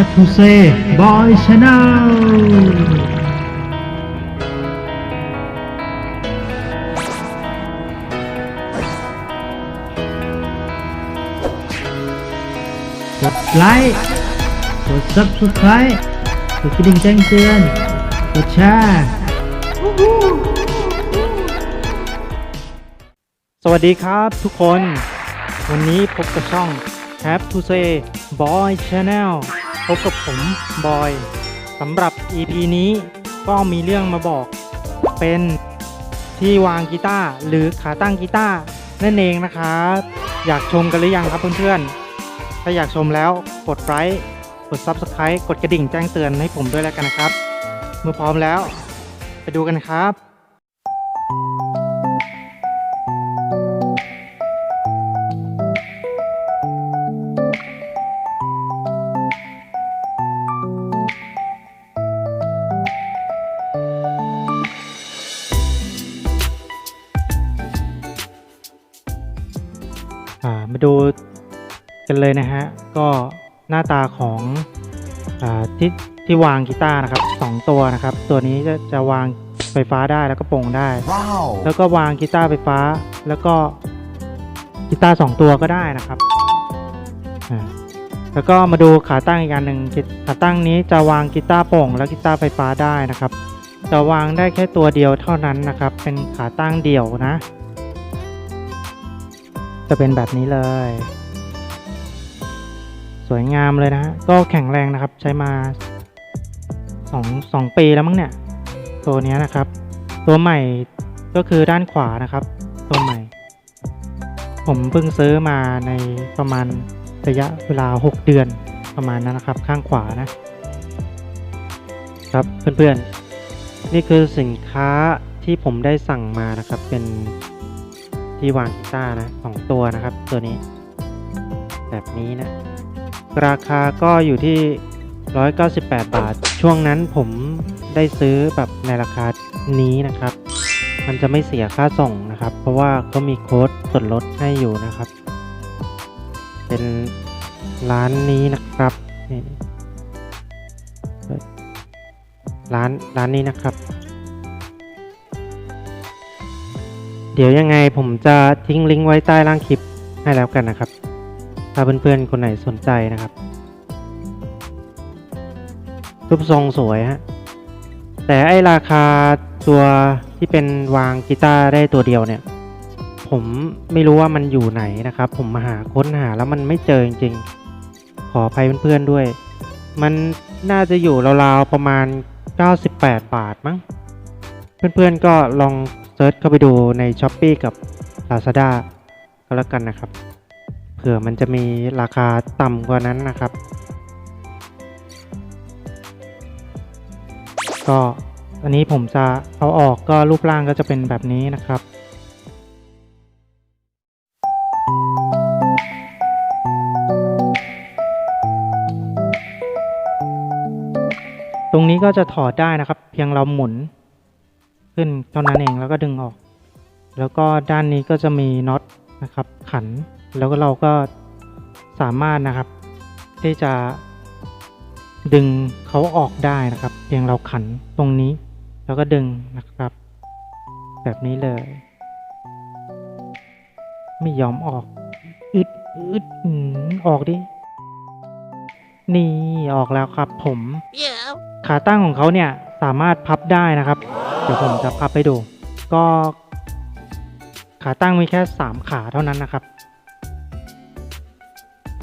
Have to say Boy Channel กดไลค์กด Subscribe กดกระดิ่งแจ้งเตือน กดแชร์สวัสดีครับทุกคน วันนี้พบกับช่อง Have to say Boy Channel พบกับผมบอยสำหรับ EP นี้ก็มีเรื่องมาบอก เป็นที่วางกีตาร์หรือขาตั้งกีตาร์นั่นเองนะครับอยากชมกันหรือยังครับเพื่อนๆ ถ้าอยากชมแล้วกดไลค์กด Subscribe กดกระดิ่งแจ้งเตือนให้ผมด้วยแล้วกันนะครับ เมื่อพร้อมแล้ว ไปดูกันครับ มาดูกันเลยนะฮะ ก็หน้าตาของอาที่ที่วางกีตาร์นะครับสองตัวนะครับ ตัวนี้จะจะวางไฟฟ้าได้แล้วก็โปร่งได้ Wow. แล้วก็วางกีตาร์ไฟฟ้าแล้วก็กีตาร์สองตัวก็ได้นะครับอ่าแล้วก็มาดูขาตั้งอีกอันหนึ่งกีขาตั้งนี้จะวางกีตาร์โปร่ง และกีตาร์ไฟฟ้าได้นะครับ จะวางได้แค่ตัวเดียวเท่านั้นนะครับ เป็นขาตั้งเดี่ยวนะ จะเป็นแบบนี้เลย สวยงามเลยนะฮะก็แข็งแรงนะครับใช้มาสองสองปีแล้วมั้งเนี่ย ตัวเนี้ยนะครับ ตัวใหม่ก็คือด้านขวานะครับ ตัวใหม่ ผมเพิ่งซื้อมาในประมาณระยะเวลา 6 เดือนประมาณนั้นนะครับ ข้างขวานะครับเพื่อนๆนี่คือสินค้าที่ผมได้สั่งมานะครับเป็น ที่วางกีตาร์นะสองตัวนะครับ ตัวนี้ แบบนี้นะ ราคาก็อยู่ที่ 198 บาท ช่วงนั้นผมได้ซื้อแบบในราคานี้นะครับ มันจะไม่เสียค่าส่งนะครับ เพราะว่าก็มีโค้ดส่วนลดให้อยู่นะครับ เป็นร้านนี้นะครับร้านร้านนี้นะครับ เดี๋ยวยังไงผมจะทิ้งลิงก์ไว้ใต้ล่างคลิปให้แล้วกันนะครับ ถ้าเพื่อนๆ คนไหนสนใจนะครับ รูปทรงสวยฮะ แต่ไอราคาตัวที่เป็นวางกีตาร์ได้ตัวเดียวเนี่ย ผมไม่รู้ว่ามันอยู่ไหนนะครับ ผมมาหาค้นหาแล้วมันไม่เจอจริงๆ ขออภัยเพื่อนๆด้วย มันน่าจะอยู่ราวๆประมาณ 98 บาทมั้ง เพื่อนๆก็ลอง ซิร์ชเข้าไปดูใน s h อ p e e กับ Lazada ก็แล้วกันนะครับ เผื่อมันจะมีราคาต่ำกว่านั้นนะครับ ก็อันนี้ผมจะเอาออกก็รูปร่างก็จะเป็นแบบนี้นะครับตรงนี้ก็จะถอดได้นะครับ เพียงเราหมุน ขึ้นเท่านั้นเองแล้วก็ดึงออก แล้วก็ด้านนี้ก็จะมีน็อตนะครับ ขันแล้วก็เราก็สามารถนะครับ ที่จะดึงเขาออกได้นะครับ เพียงเราขันตรงนี้ แล้วก็ดึงนะครับ แบบนี้เลย ไม่ยอมออกอึดอึดอืมออกดินี่ออกแล้วครับผม ขาตั้งของเขาเนี่ยสามารถพับได้นะครับ เดี๋ยวผมจะพับให้ดู ก็ขาตั้งมีแค่สามขาเท่านั้นนะครับ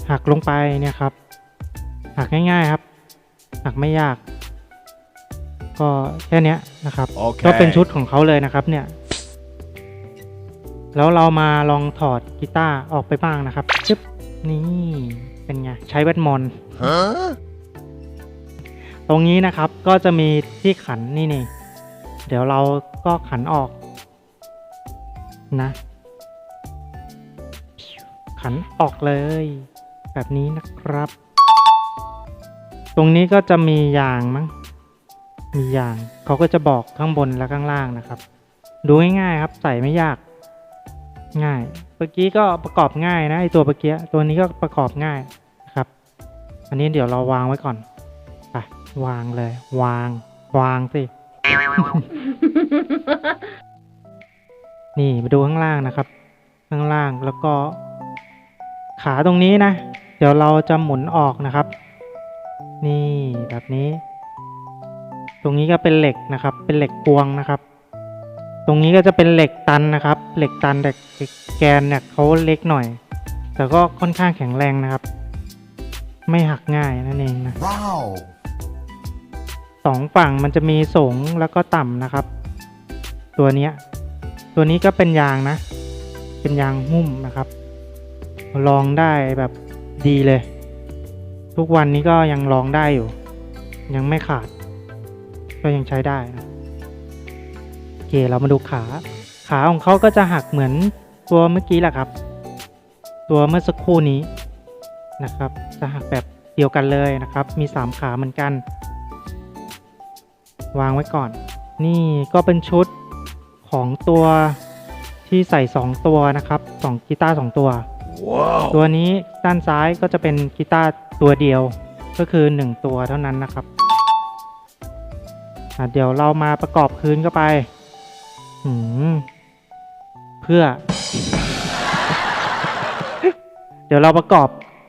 หักลงไปเนี่ยครับ หักง่ายๆครับ หักไม่ยาก ก็แค่เนี้ยนะครับ Okay. ก็เป็นชุดของเขาเลยนะครับเนี่ย แล้วเรามาลองถอดกีตาร์ออกไปบ้างนะครับชึบนี่เป็นไง ใช้แวดมอน Huh? ตรงนี้นะครับก็จะมีที่ขันนี่นี่ เดี๋ยวเราก็ขันออกนะ ขันออกเลย แบบนี้นะครับ ตรงนี้ก็จะมียางมั้งมียางเขาก็จะบอกข้างบนและข้างล่างนะครับ ดูง่ายๆครับ ใส่ไม่ยาก ง่ายเมื่อกี้ก็ประกอบง่ายนะไอตัวเมื่อกี้ตัวนี้ก็ประกอบง่ายนะครับ อันนี้เดี๋ยวเราวางไว้ก่อนไปวางเลย วาง วางสิ นี่มาดูข้างล่างนะครับ ข้างล่างแล้วก็ ขาตรงนี้นะ เดี๋ยวเราจะหมุนออกนะครับ นี่แบบนี้ ตรงนี้ก็เป็นเหล็กนะครับ เป็นเหล็กกวงนะครับ ตรงนี้ก็จะเป็นเหล็กตันนะครับ เหล็กตันแต่แกนเนี่ยเขาเล็กหน่อย แต่ก็ค่อนข้างแข็งแรงนะครับ ไม่หักง่ายนั่นเองนะ Wow. สองฝั่งมันจะมีสูงแล้วก็ต่ำนะครับ ตัวนี้ตัวนี้ก็เป็นยางนะ เป็นยางหุ้มนะครับ ลองได้แบบดีเลย ทุกวันนี้ก็ยังลองได้อยู่ ยังไม่ขาด ก็ยังใช้ได้นะโอเคเรามาดูขา ขาของเขาก็จะหักเหมือนตัวเมื่อกี้แหละครับ ตัวเมื่อสักครู่นี้นะครับ จะหักแบบเดียวกันเลยนะครับ มีสามขาเหมือนกัน วางไว้ก่อน นี่ก็เป็นชุดของตัวที่ใส่ 2 ตัวนะครับ2กีตาร์2ตัว Wow. ตัวนี้ด้านซ้ายก็จะเป็นกีตาร์ตัวเดียวก็คือ 1 ตัวเท่านั้นนะครับอะเดี๋ยวเรามาประกอบคืนเข้าไปหืมเพื่อ เดี๋ยวเราประกอบ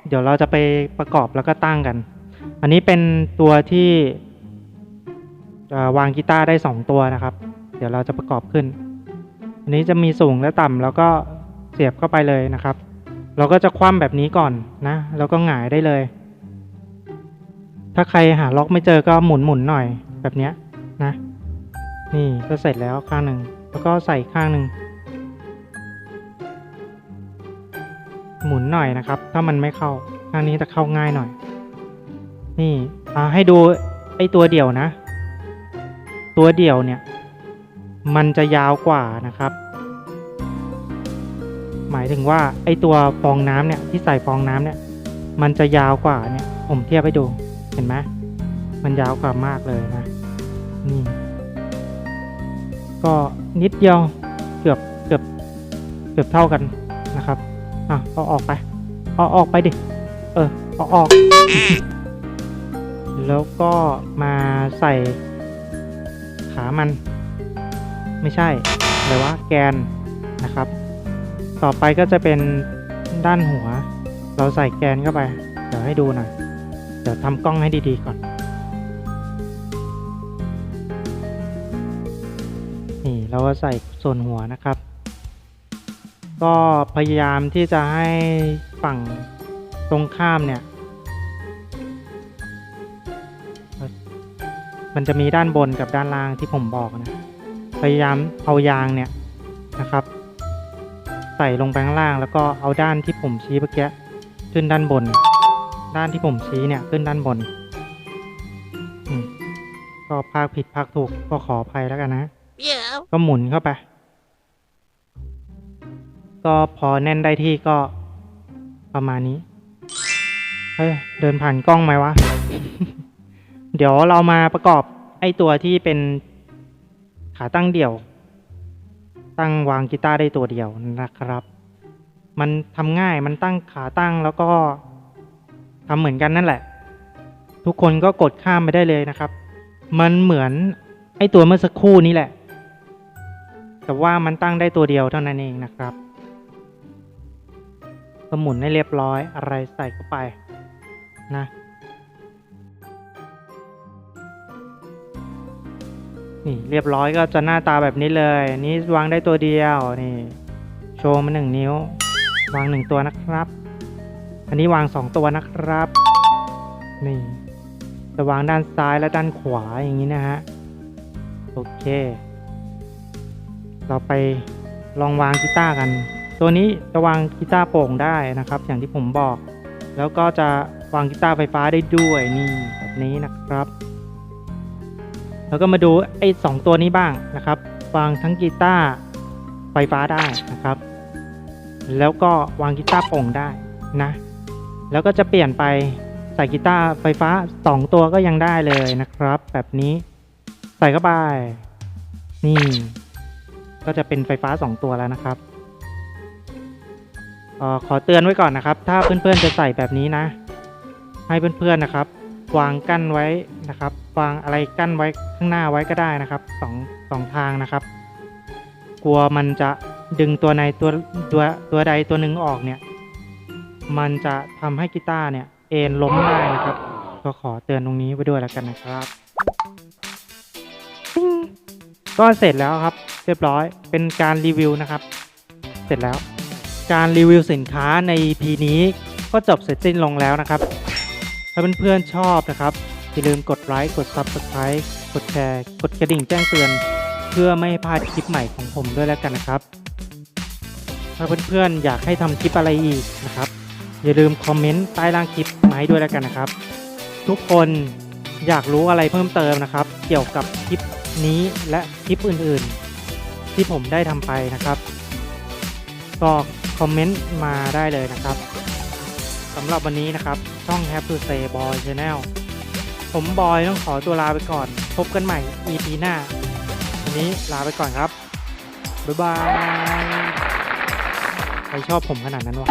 เดี๋ยวเราจะไปประกอบแล้วก็ตั้งกัน อันนี้เป็นตัวที่เอ่อ วางกีตาร์ได้ 2 ตัวนะครับ เดี๋ยวเราจะประกอบขึ้น อันนี้จะมีสูงและต่ำแล้วก็เสียบเข้าไปเลยนะครับ เราก็จะคว่ำแบบนี้ก่อนนะ แล้วก็หงายได้เลย ถ้าใครหาล็อกไม่เจอก็หมุนหมุนหน่อยแบบนี้นะ นี่ก็เสร็จแล้วข้างหนึ่งแล้วก็ใส่ข้างหนึ่งหมุนหน่อยนะครับ ถ้ามันไม่เข้าข้างนี้จะเข้าง่ายหน่อย นี่อ่าให้ดูไอตัวเดี่ยวนะ ตัวเดี่ยวเนี่ยมันจะยาวกว่านะครับ หมายถึงว่าไอตัวฟองน้ำเนี่ยที่ใส่ฟองน้ำเนี่ยมันจะยาวกว่าเนี่ยผมเทียบให้ดูเห็นไหมมันยาวกว่ามากเลยนะนี่ก็นิดเดียวเกือบเกือบเกือบเท่ากันนะครับอะเอาออกไปเอาออกไปดิเออเอาออก แล้วก็มาใส่ ขามัน ไม่ใช่อะไรวะแกนนะครับ ต่อไปก็จะเป็นด้านหัว เราใส่แกนเข้าไป เดี๋ยวให้ดูหน่อย เดี๋ยวทำกล้องให้ดีๆก่อน นี่เราก็ใส่ส่วนหัวนะครับ ก็พยายามที่จะให้ฝั่งตรงข้ามเนี่ย มันจะมีด้านบนกับด้านล่างที่ผมบอกนะ พยายามเอายางเนี่ยนะครับ ใส่ลงไปข้างล่าง แล้วก็เอาด้านที่ผมชี้เมื่อกี้ขึ้นด้านบน ด้านที่ผมชี้เนี่ยขึ้นด้านบนอืมก็ภาคผิดภาคถูกก็ขออภัยแล้วกันนะ Yeah. ก็หมุนเข้าไป ก็พอแน่นได้ที่ก็ประมาณนี้ เฮ้ย เดินผ่านกล้องไหมวะ เดี๋ยวเรามาประกอบไอตัวที่เป็นขาตั้งเดี่ยว ตั้งวางกีตาร์ได้ตัวเดียวนะครับ มันทำง่ายมันตั้งขาตั้งแล้วก็ทำเหมือนกันนั่นแหละ ทุกคนก็กดข้ามไปได้เลยนะครับ มันเหมือนไอตัวเมื่อสักครู่นี้แหละ แต่ว่ามันตั้งได้ตัวเดียวเท่านั้นเองนะครับก็หมุนให้เรียบร้อยอะไรใส่เข้าไปนะ นี่เรียบร้อยก็จะหน้าตาแบบนี้เลย นี้วางได้ตัวเดียว นี่ โชว์มาหนึ่งนิ้ว วางหนึ่งตัวนะครับ อันนี้วางสองตัวนะครับ นี่ จะวางด้านซ้ายและด้านขวาอย่างนี้นะฮะ โอเค เราไปลองวางกีตาร์กัน ตัวนี้จะวางกีตาร์โป่งได้นะครับ อย่างที่ผมบอก แล้วก็จะวางกีตาร์ไฟฟ้าได้ด้วยนี่แบบนี้นะครับ แล้วก็มาดูไอ้สองตัวนี้บ้างนะครับวางทั้งกีตาร์ไฟฟ้าได้นะครับ แล้วก็วางกีตาร์โป่งได้นะแล้วก็จะเปลี่ยนไปใส่กีตาร์ไฟฟ้า 2 ตัวก็ยังได้เลยนะครับ แบบนี้ใส่เข้าไปนี่ ก็จะเป็นไฟฟ้า 2 ตัวแล้วนะครับออขอเตือนไว้ก่อนนะครับ ถ้าเพื่อนๆจะใส่แบบนี้นะ ให้เพื่อนๆนะครับ วางกั้นไว้นะครับ วางอะไรกั้นไว้ข้างหน้าไว้ก็ได้นะครับสองสองทางนะครับ กลัวมันจะดึงตัวในตัวตัวตัวใดตัวหนึ่งออกเนี่ย มันจะทำให้กีตาร์เนี่ยเอ็นล้มได้นะครับ ก็ขอเตือนตรงนี้ไว้ด้วยแล้วกันนะครับปิ้งก็เสร็จแล้วครับ เรียบร้อยเป็นการรีวิวนะครับ เสร็จแล้ว การรีวิวสินค้าใน EP นี้ก็จบเสร็จสิ้นลงแล้วนะครับ ถ้าเพื่อนๆชอบนะครับ อย่าลืมกดไลค์กด Subscribe กดแชร์ กดกระดิ่งแจ้งเตือน เพื่อไม่ให้พลาดคลิปใหม่ของผมด้วยแล้วกันนะครับ ถ้าเพื่อนๆอยากให้ทำคลิปอะไรอีกนะครับ อย่าลืมคอมเมนต์ใต้ล่างคลิปมาให้ด้วยแล้วกันนะครับ ทุกคนอยากรู้อะไรเพิ่มเติมนะครับ เกี่ยวกับคลิปนี้และคลิปอื่นๆ ที่ผมได้ทำไปนะครับ ก็คอมเมนต์มาได้เลยนะครับ สำหรับวันนี้นะครับ ช่อง Happy Say Boy Channel ผมบอยต้องขอตัวลาไปก่อน พบกันใหม่ EP หน้า วันนี้ลาไปก่อนครับ บ๊ายบาย ใครชอบผมขนาดนั้นวะ